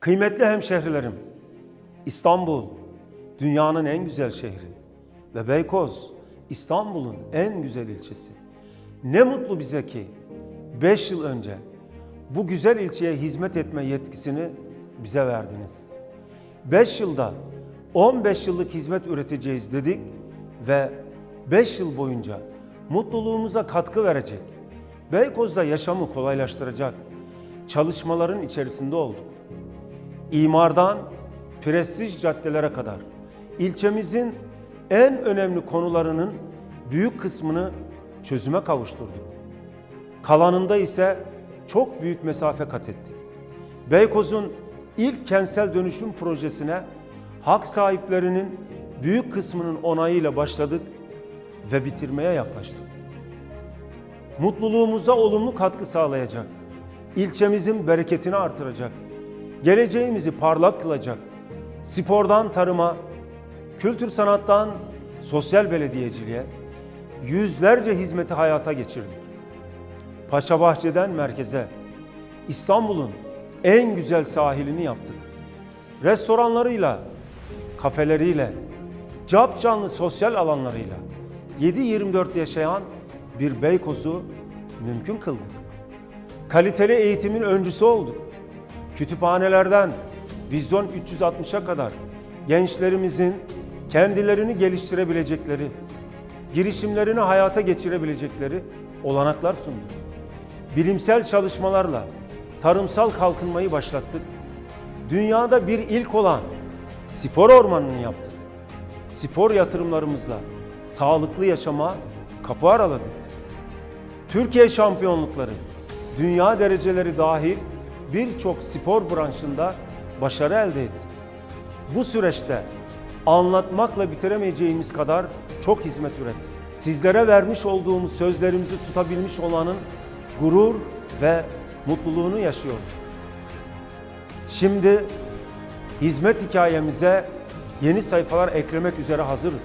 Kıymetli hemşehrilerim, İstanbul dünyanın en güzel şehri ve Beykoz İstanbul'un en güzel ilçesi. Ne mutlu bize ki 5 yıl önce bu güzel ilçeye hizmet etme yetkisini bize verdiniz. 5 yılda 15 yıllık hizmet üreteceğiz dedik ve 5 yıl boyunca mutluluğumuza katkı verecek, Beykoz'da yaşamı kolaylaştıracak çalışmaların içerisinde olduk. İmardan prestij caddelere kadar ilçemizin en önemli konularının büyük kısmını çözüme kavuşturduk. Kalanında ise çok büyük mesafe kat ettik. Beykoz'un ilk kentsel dönüşüm projesine hak sahiplerinin büyük kısmının onayıyla başladık ve bitirmeye yaklaştık. Mutluluğumuza olumlu katkı sağlayacak, ilçemizin bereketini artıracak, geleceğimizi parlak kılacak, spordan tarıma, kültür sanattan sosyal belediyeciliğe yüzlerce hizmeti hayata geçirdik. Paşabahçe'den merkeze, İstanbul'un en güzel sahilini yaptık. Restoranlarıyla, kafeleriyle, cap canlı sosyal alanlarıyla 7-24 yaşayan bir Beykoz'u mümkün kıldık. Kaliteli eğitimin öncüsü olduk. Kütüphanelerden Vizyon 360'a kadar gençlerimizin kendilerini geliştirebilecekleri, girişimlerini hayata geçirebilecekleri olanaklar sunduk. Bilimsel çalışmalarla tarımsal kalkınmayı başlattık. Dünyada bir ilk olan spor ormanını yaptık. Spor yatırımlarımızla sağlıklı yaşama kapı araladık. Türkiye şampiyonlukları, dünya dereceleri dahil birçok spor branşında başarı elde ettik. Bu süreçte anlatmakla bitiremeyeceğimiz kadar çok hizmet ürettik. Sizlere vermiş olduğumuz sözlerimizi tutabilmiş olanın gurur ve mutluluğunu yaşıyoruz. Şimdi hizmet hikayemize yeni sayfalar eklemek üzere hazırız.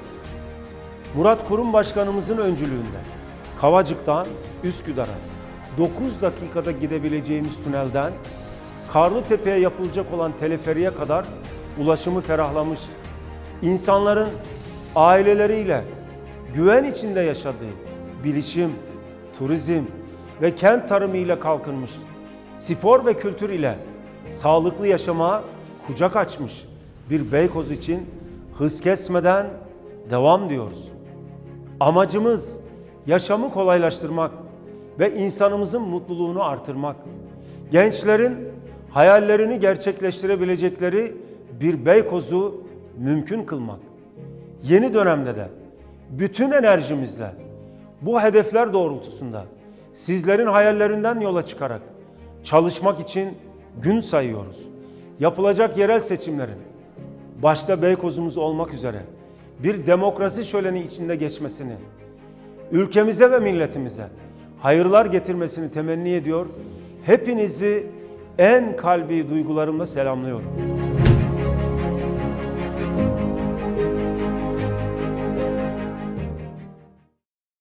Murat Kurum Başkanımızın öncülüğünde Kavacık'tan Üsküdar'a 9 dakikada gidebileceğimiz tünelden Karlıtepe'ye yapılacak olan teleferiye kadar ulaşımı ferahlamış. İnsanların aileleriyle güven içinde yaşadığı bilişim, turizm ve kent tarımı ile kalkınmış. Spor ve kültür ile sağlıklı yaşama kucak açmış bir Beykoz için hız kesmeden devam diyoruz. Amacımız yaşamı kolaylaştırmak ve insanımızın mutluluğunu artırmak. Gençlerin hayallerini gerçekleştirebilecekleri bir Beykoz'u mümkün kılmak. Yeni dönemde de bütün enerjimizle bu hedefler doğrultusunda sizlerin hayallerinden yola çıkarak çalışmak için gün sayıyoruz. Yapılacak yerel seçimlerin başta Beykoz'umuz olmak üzere bir demokrasi şöleni içinde geçmesini, ülkemize ve milletimize hayırlar getirmesini temenni ediyor. Hepinizi en kalbi duygularımla selamlıyorum.